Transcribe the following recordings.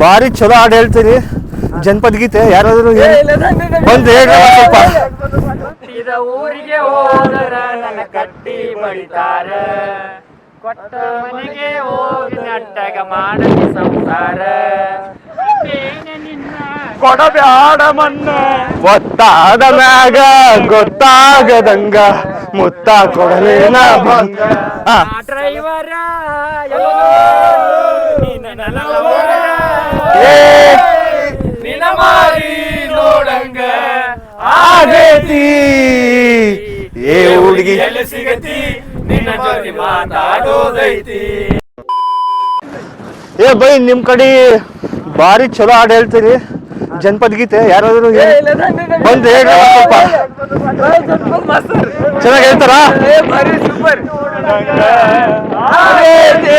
ಭಾರಿ ಚಲೋ ಹಾಡು ಹೇಳ್ತೀರಿ ಜನಪದ ಗೀತೆ ಯಾರಾದರೂ ಬಂದು ಹೇಳ್ರಿ ಸ್ವಲ್ಪ. ಊರಿಗೆ ಹೋದರ ನನ್ನ ಕಟ್ಟಿ ಬಡಿತಾರ. ಕೊಟ್ಟ ಮನೆಗೆ ಹೋಗಿ ನಟ್ಟಗ ಮಾಡಲಿ ಸಂಸಾರ. ಕೊಡಬ್ಯಾಡ ಮನ್ನ. ಒತ್ತಾದ ಮ್ಯಾಗ ಗೊತ್ತಾಗದಂಗ ಮುತ್ತ ಕೊಡಲೇನ ಆ. ಡ್ರೈವರ ಏ ನಿನ ಮಾರಿ ನೋಡಂಗ ಆಗೈತಿ. ಏ ಹುಡುಗಿ. ಎಲ್ಲಿ ಸಿಗತಿ? ನಿನ್ನ ಜೊತೆ ಮಾತಾಡೋದೈತಿ. ಏ ಬೈ ನಿಮ್ ಕಡೆ ಭಾರಿ ಚಲೋ ಹಾಡು ಹೇಳ್ತೀರಿ. ಜನಪದ ಗೀತೆ ಯಾರಾದ್ರು ಬಂದು ಹೇಳ್ರಿ ಒಂದ್ ಸ್ವಲ್ಪ. ಚೆನ್ನಾಗಿ ಹೇಳ್ತಾರಾ? ಸೂಪರ್. ಆಗೈತಿ.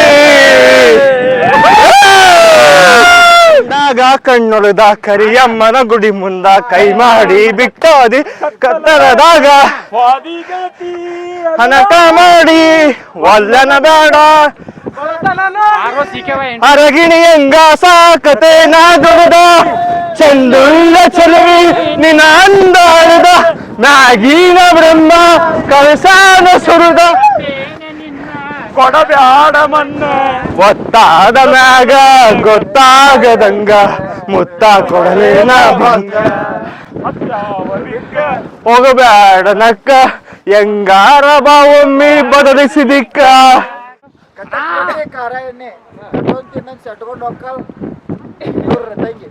ನಾಗ ಕಣ್ಣೊಳದ ಕರಿಯಮ್ಮನ ಗುಡಿ ಮುಂದ ಕೈ ಮಾಡಿ ಬಿಟ್ಟೋದಿ ಕತ್ತರದಾಗ ಹನಕ ಮಾಡಿ ವಲ್ಲನ ಬೇಡ. ಅರಗಿಣಿ ಹೆಂಗ ಸಾಕತೆ ನಾ ಚಂದುಳ್ಳ ಚಲವಿ ನಿನ್ನ ಅಂದಾಡ್ದ ನಾಗೀನ ಬ್ರಹ್ಮ ಕಳಸಾನ ಸುರಿದ. ಕೊಡಬ್ಯಾಡ ಮನ್ನ. ಒತ್ತಾದ ಮ್ಯಾಗ ಗೊತ್ತಾಗದಂಗ ಮುತ್ತ ಕೊಡಲೇನ ಭಂಗ ಹೋಗಬ್ಯಾಡ ನಕ್ಕ ಹೆಂಗಾರ ಬಾ ಒಮ್ಮಿ ಬದಲಿಸಿದಿಕ್ಕ. ಖಾರ ಎಣ್ಣೆ ಕಟ್ಟೊಂದ್ ತಿನ್ನಂಗ್ ಸಟ್ಕೊಂಡ್ ಹೋಗ್ಕಲ್ ಇವ್ರ ತಂಗಿ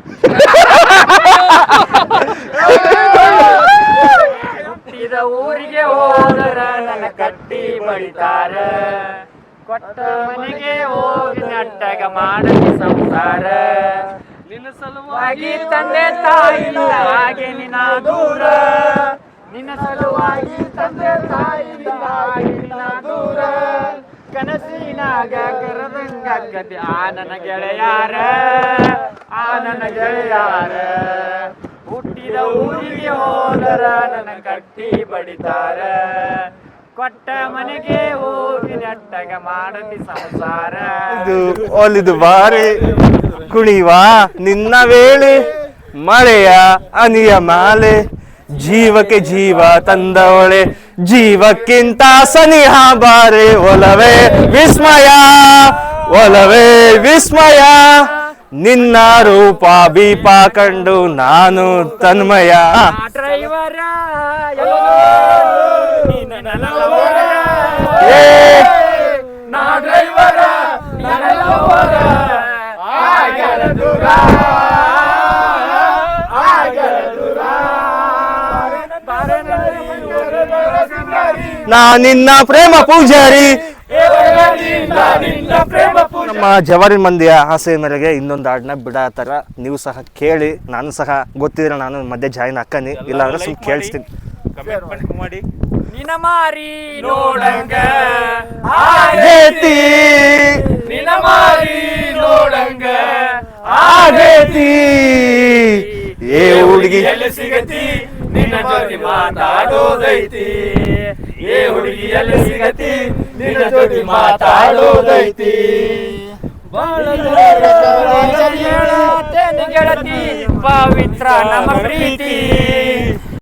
ಹುಟ್ಟಿದ ಊರಿಗೆ ಹೋದರ ನನ್ನ ಕಟ್ಟಿ ಬಡಿತಾರ. ಕೊಟ್ಟ ಮನೆಗೆ ಹೋಗಿ ನಟ್ಟಾಗ ಮಾಡಲಿ ಸಂಸಾರ. ನಿನ್ನ ಸಲುವಾಗಿ ತಂದೆ ತಾಯಿ ಹಾಗೆ ನಿನ್ನ ದೂರ. ನಿನ್ನ ಸಲುವಾಗಿ ತಂದೆ ತಾಯಿ ಹಾಗೆ ನಿನ್ನ ದೂರ. ಕನಸಿನಾಗ ಕರದಂಗ ಆನನ ಆ ನನ್ನ ಗೆಳೆಯಾರ ಆನನ ನನ್ನ ಗೆಳೆಯಾರ. ಹುಟ್ಟಿದ ಊರಿಗೆ ಹೋದರ ನನ್ನ ಕಟ್ಟಿ ಬಡಿತಾರ. ಕೊಟ್ಟ ಮನೆಗೆ ಹೋಗಿ ಸಂಸಾರ. ಇದು ಒಲಿದು ಬಾರಿ ಕುಣಿವ ನಿನ್ನ ವೇಳೆ ಮಳೆಯ ಅನಿಯ ಮಾಲೆ. ಜೀವಕ್ಕೆ ಜೀವ ತಂದವಳೆ ಜೀವಕ್ಕಿಂತ ಸನಿಹ ಬಾರೆ ಒಲವೇ ವಿಸ್ಮಯ ಒಲವೇ ವಿಸ್ಮಯ. ನಿನ್ನ ರೂಪ ಬೀಪ ಕಂಡು ನಾನು ತನ್ಮಯ. ಡ್ರೈವರ ನಾ ಡ್ರೈವರ ನನ್ನವರ ಆಗಲ ದೂರ ಆಗಲ ದೂರ ನಾ ನಿನ್ನ ಪ್ರೇಮ ಪೂಜಾರಿ. ನಮ್ಮ ಜವಾರಿ ಮಂದಿಯ ಆಸೆ ಮೇರೆಗೆ ಇನ್ನೊಂದು ಹಾಡನ್ನ ಬಿಡತ್ತಾರ ನೀವು ಸಹ ಕೇಳಿ ನಾನು ಸಹ ಗೊತ್ತಿದ್ರೆ ನಾನು ಮಧ್ಯೆ ಜಾಯಿನ್ ಹಾಕನಿ ಇಲ್ಲಾಂದ್ರೆ ಸುಮ್ ಕೇಳಿಸ್ತೀನಿ. ಮಾರಿ ನೋಡಂಗ. ಆಗೇತಿ. ನಿನಮಾರಿ ನೋಡಂಗ. ಆಗೇತಿ. ಏ ಹುಡುಗಿ. ಎಲ್ಲಿ ಸಿಗತಿ? ನಿನ್ನ ಜೊತೆ ಮಾತಾಡೋದೈತಿ. ಏ ಹುಡುಗಿ ಎಲ್ಲಿ ಸಿಗತಿ? ನಿನ್ನ ಜೊತೆ ಮಾತಾಡೋದೈತಿ. ಬಾಳ ಗೆಳತಿ ಪವಿತ್ರ ನಮ್ಮ ಪ್ರೀತಿ.